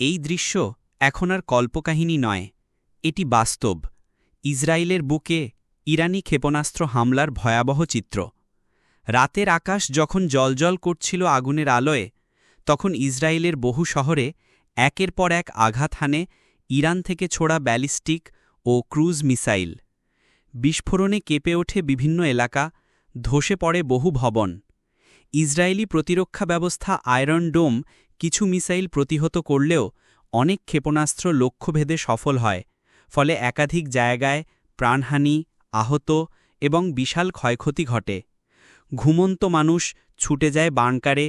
এই দৃশ্য এখন আর কল্পকাহিনী নয়, এটি বাস্তব। ইসরায়েলের বুকে ইরানি ক্ষেপণাস্ত্র হামলার ভয়াবহ চিত্র। রাতের আকাশ যখন জলজল করছিল আগুনের আলোয়, তখন ইসরায়েলের বহু শহরে একের পর এক আঘাত হানে ইরান থেকে ছোড়া ব্যালিস্টিক ও ক্রুজ মিসাইল। বিস্ফোরণে কেঁপে ওঠে বিভিন্ন এলাকা, ধসে পড়ে বহু ভবন। ইসরায়েলি প্রতিরক্ষা ব্যবস্থা আয়রন ডোম কিছু মিসাইল প্রতিহত করলেও অনেক ক্ষেপণাস্ত্র লক্ষ্যভেদে সফল হয়, ফলে একাধিক জায়গায় প্রাণহানি, আহত এবং বিশাল ক্ষয়ক্ষতি ঘটে। ঘুমন্ত মানুষ ছুটে যায় বাংকারে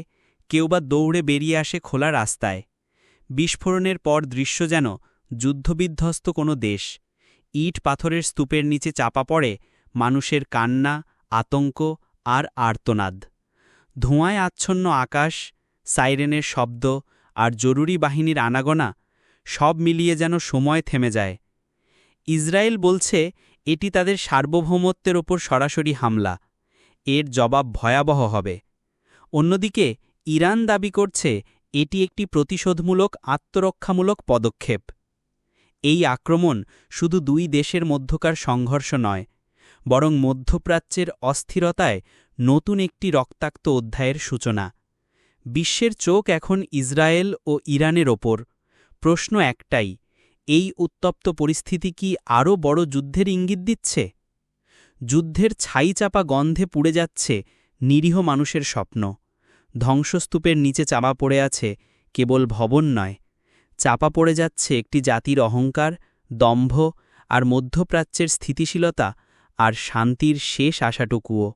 কেউ বা দৌড়ে বেরিয়ে আসে খোলা রাস্তায়। বিস্ফোরণের পর দৃশ্য যেন যুদ্ধবিধ্বস্ত কোনো দেশ। ইট পাথরের স্তূপের নিচে চাপা পড়ে মানুষের কান্না, আতঙ্ক আর আর্তনাদ। ধোঁয়ায় আচ্ছন্ন আকাশ সাইরেনের শব্দ আর জরুরি বাহিনীর আনাগোনা সব মিলিয়ে যেন সময় থেমে যায়। ইসরায়েল বলছে, এটি তাদের সার্বভৌমত্বের ওপর সরাসরি হামলা। এর জবাব ভয়াবহ হবে। অন্যদিকে, ইরান দাবি করছে, এটি একটি প্রতিশোধমূলক, আত্মরক্ষামূলক পদক্ষেপ। এই আক্রমণ শুধু দুই দেশের মধ্যকার সংঘর্ষ নয়, বরং মধ্যপ্রাচ্যের অস্থিরতায় নতুন একটি রক্তাক্ত অধ্যায়ের সূচনা। বিশ্বের চোখ এখন ইসরায়েল ও ইরানের ওপর। প্রশ্ন একটাই, এই উত্তপ্ত পরিস্থিতি কি আরও বড় যুদ্ধের ইঙ্গিত দিচ্ছে? যুদ্ধের ছাইচাপা গন্ধে পুড়ে যাচ্ছে নিরীহ মানুষের স্বপ্ন। ধ্বংসস্তূপের নিচে চাপা পড়ে আছে কেবল ভবন নয়, চাপা পড়ে যাচ্ছে একটি জাতির অহংকার, দম্ভ আর মধ্যপ্রাচ্যের স্থিতিশীলতা আর শান্তির শেষ আশাটুকুও।